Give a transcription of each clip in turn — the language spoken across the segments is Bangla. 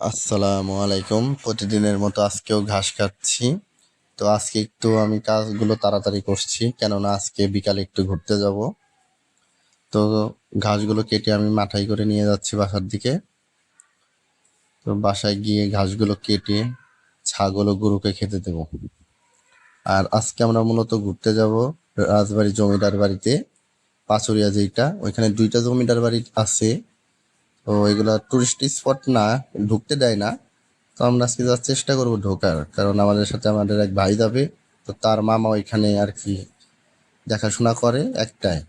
আসসালামু আলাইকুম। প্রতিদিনের মতো আজকেও ঘাস কাটছি। তো আজকে একটু আমি কাজগুলো তাড়াতাড়ি করছি, কেননা আজকে বিকালে একটু ঘুরতে যাব। তো ঘাসগুলো কেটে আমি মাথায় করে নিয়ে যাচ্ছি বাসার দিকে। তো বাসায় গিয়ে ঘাসগুলো কেটে ছাগল ও গরুকে খেতে দেব। আর আজকে আমরা মূলত ঘুরতে যাব রাজবাড়ি জমিদার বাড়িতে, পাচুরিয়া যেটা ওইখানে দুইটা জমিদার বাড়ি আছে। তো এগুলো টুরিস্ট স্পট না, ঢুকতে দেয় না। তো আমরা আজকে যাওয়ার চেষ্টা করব ঢোকার, কারণ আমাদের সাথে আমাদের এক ভাই যাবে। তো তার মামা ওইখানে আর কি দেখাশোনা করে একটাই,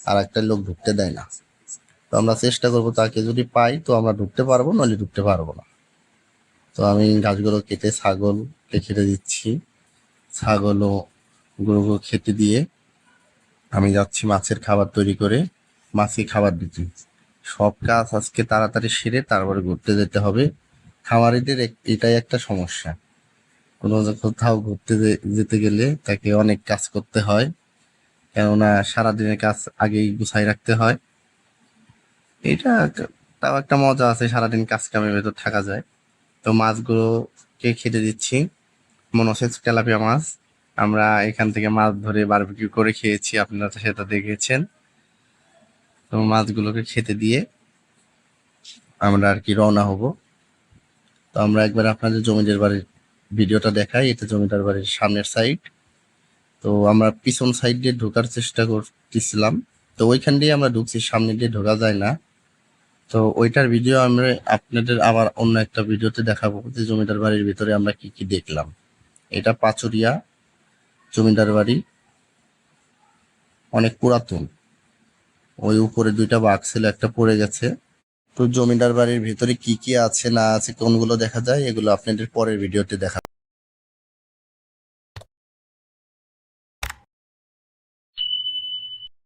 আর একটা লোক ঢুকতে দেয় না। তো আমরা চেষ্টা করব তাকে যদি পাই, তো আমরা ঢুকতে পারব, নইলে ঢুকতে পারব না। তো আমি গাছগুলো কেটে ছাগলকে খেতে দিচ্ছি। ছাগল ও গরুকে খেতে দিয়ে আমি যাচ্ছি মাছের খাবার তৈরি করে মাছকে খাবার দিচ্ছি সব কাজ আজকে তাড়াতাড়ি সেরে তারপরে ঘুরতে যেতে হবে। খামারিদের এটাই একটা সমস্যা। কোনো কোথাও ঘুরতে যেতে গেলে তাকে অনেক কাজ করতে হয়। কেননা সারাদিনের কাজ আগেই গুছাই রাখতে হয়। এটা তাও একটা মজা আছে সারাদিন কাজ কামের ভেতর থাকা যায়। তো মাছগুলোকে খেতে দিচ্ছি। মনে হচ্ছে তেলাপিয়া মাছ। আমরা এখান থেকে মাছ ধরে বারবিকিউ করে খেয়েছি। আপনারা সেটা দেখেছেন। তো মাছগুলোকে খেতে দিয়ে আমরা আর কি রওনা হব। তো আমরা একবার আপনাদের জমিদার বাড়ির ভিডিওটা দেখাই। এটা জমিদার বাড়ির সামনের সাইড তো আমরা পিছন সাইড দিয়ে ঢোকার চেষ্টা করতেছিলাম। তো ওইখান দিয়ে আমরা ঢুকছি সামনে দিয়ে ঢোকা যায় না। তো ওইটার ভিডিও আমরা আপনাদের আবার অন্য একটা ভিডিওতে দেখাবো যে জমিদার বাড়ির ভিতরে আমরা কি কি দেখলাম। এটা পাচুরিয়া জমিদার বাড়ি। অনেক পুরাতন। ওই উপরে দুইটা বাঘ ছিল, একটা পড়ে গেছে। তো জমিদার বাড়ির ভিতরে কি কি আছে, না আছে, কোনগুলো দেখা যায়, এগুলো আপনাদের পরের ভিডিওতে দেখা